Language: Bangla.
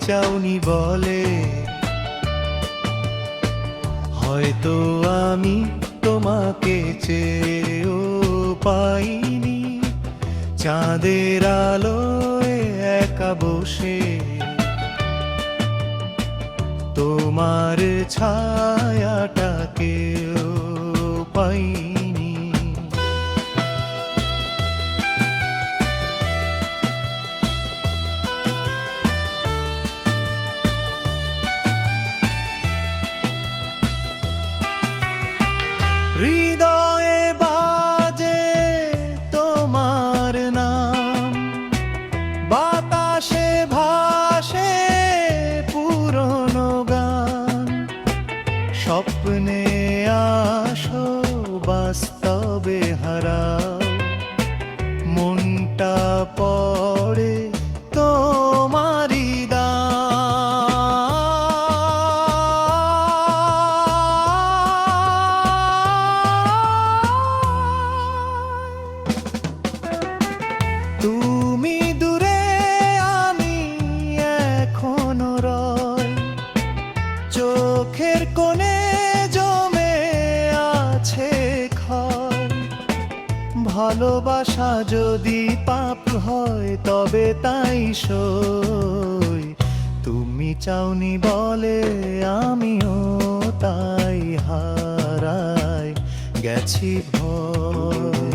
চাওনি বলে। হয়তো আমি তোমাকে চেয়েও পাইনি। চাঁদের আলোয় একা বসে। তোমার ছায়াটাকেও পাইনি। হৃদয়ে বাজে তোমার নাম। বাতাসে পুরনো গান। স্বপ্নে আসো বাস্তবে হারাও চোখের কোণে জমে আছে ভালোবাসা যদি পাপ হয়, তবে তাই সই। তুমি চাওনি বলে আমিও তাই হারাই। গেছি ভয়।